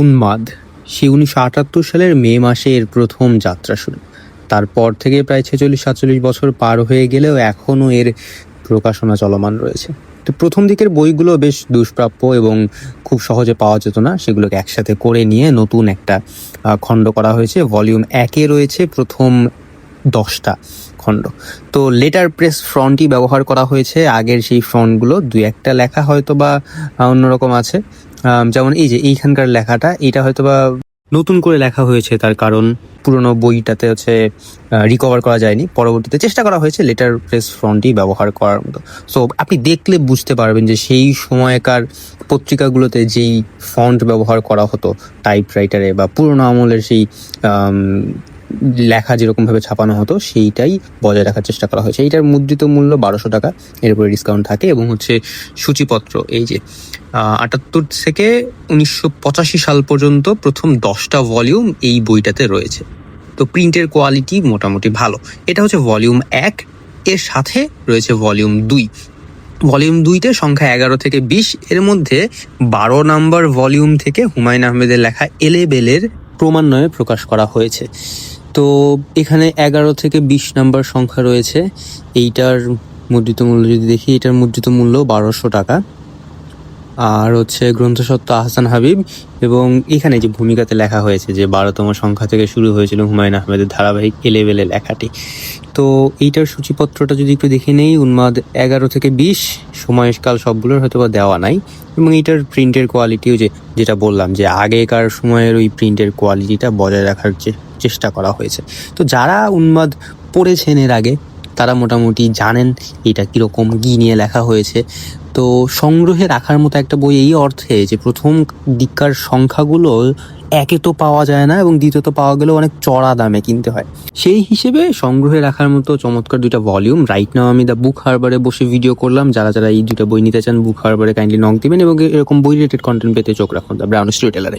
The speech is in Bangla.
উন্মাদ। সে উনিশশো আটাত্তর সালের মে মাসে এর প্রথম যাত্রা শুরু। তারপর থেকে প্রায় ছেচল্লিশ, সাতচল্লিশ বছর পার হয়ে গেলেও এখনও এর প্রকাশনা চলমান রয়েছে। তো প্রথম দিকের বইগুলো বেশ দুষ্প্রাপ্য এবং খুব সহজে পাওয়া যেত না। সেগুলোকে একসাথে করে নিয়ে নতুন একটা খণ্ড করা হয়েছে। ভলিউম একে রয়েছে প্রথম দশটা খণ্ড। তো লেটার প্রেস ফ্রন্টই ব্যবহার করা হয়েছে। আগের সেই ফ্রন্টগুলো দুই একটা লেখা হয়তো বা অন্যরকম আছে। যেমন এই যে এইখানকার লেখাটা, এটা হয়তো বা নতুন করে লেখা হয়েছে তার কারণ পুরনো বইটাতে হচ্ছে রিকভার করা যায়নি। পরবর্তীতে চেষ্টা করা হয়েছে লেটার প্রেস ফ্রন্টই ব্যবহার করার মতো। সো আপনি দেখলে বুঝতে পারবেন যে সেই সময়কার পত্রিকাগুলোতে যেই ফন্ট ব্যবহার করা হতো টাইপরাইটারে বা পুরনো আমলের সেই লেখা যেরকমভাবে ছাপানো হতো, সেইটাই বজায় রাখার চেষ্টা করা হয়েছে। এইটার মুদ্রিত মূল্য বারোশো টাকা, এর উপরে ডিসকাউন্ট থাকে এবং হচ্ছে সূচিপত্র। এই যে আটাত্তর থেকে উনিশশো পঁচাশি সাল পর্যন্ত প্রথম দশটা ভলিউম এই বইটাতে রয়েছে। তো প্রিন্টের কোয়ালিটি মোটামুটি ভালো। এটা হচ্ছে ভলিউম এক, এর সাথে রয়েছে ভলিউম দুই। ভলিউম দুইতে সংখ্যা এগারো থেকে বিশ, এর মধ্যে বারো নাম্বার ভলিউম থেকে হুমায়ুন আহমেদের লেখা এলেবেলের ক্রমান্বয়ে প্রকাশ করা হয়েছে। তো এখানে এগারো থেকে বিশ নাম্বার সংখ্যা রয়েছে। এইটার মুদ্রিত মূল্য যদি দেখি, এটার মুদ্রিত মূল্য বারোশো টাকা। আর হচ্ছে গ্রন্থসত্ত্ব আহসান হাবিব এবং এখানে যে ভূমিকাতে লেখা হয়েছে যে বারোতম সংখ্যা থেকে শুরু হয়েছিল হুমায়ুন আহমেদের ধারাবাহিক এলেবেলে লেখাটি। তো এইটার সূচিপত্রটা যদি একটু দেখে নেই, উন্মাদ এগারো থেকে বিশ, সময়কাল সবগুলোর হয়তো বা দেওয়া নাই এবং এইটার প্রিন্টের কোয়ালিটিও যে, যেটা বললাম যে আগেকার সময়ের ওই প্রিন্টের কোয়ালিটিটা বজায় রাখার চেষ্টা করা হয়েছে। তো যারা উন্মাদ পড়েছেন এর আগে তারা মোটামুটি জানেন এটা কীরকম কী নিয়ে লেখা হয়েছে। তো সংগ্রহে রাখার মতো একটা বই এই অর্থে যে প্রথম দিককার সংখ্যাগুলো একে তো পাওয়া যায় না এবং দ্বিতীয়ত পাওয়া গেলেও অনেক চড়া দামে কিনতে হয়। সেই হিসেবে সংগ্রহে রাখার মতো চমৎকার দুইটা ভলিউম রাইট নাও আমি দ্য বুক হারবারে বসে ভিডিও করলাম। যারা যারা এই দুইটা বই নিতে চান বুক হারবারে কাইন্ডলি নক দিবেন এবং এরকম বই রিলেটেড কন্টেন্ট পেতে চোখ রাখুন দ্য ব্রাউন স্টোরি টেলারে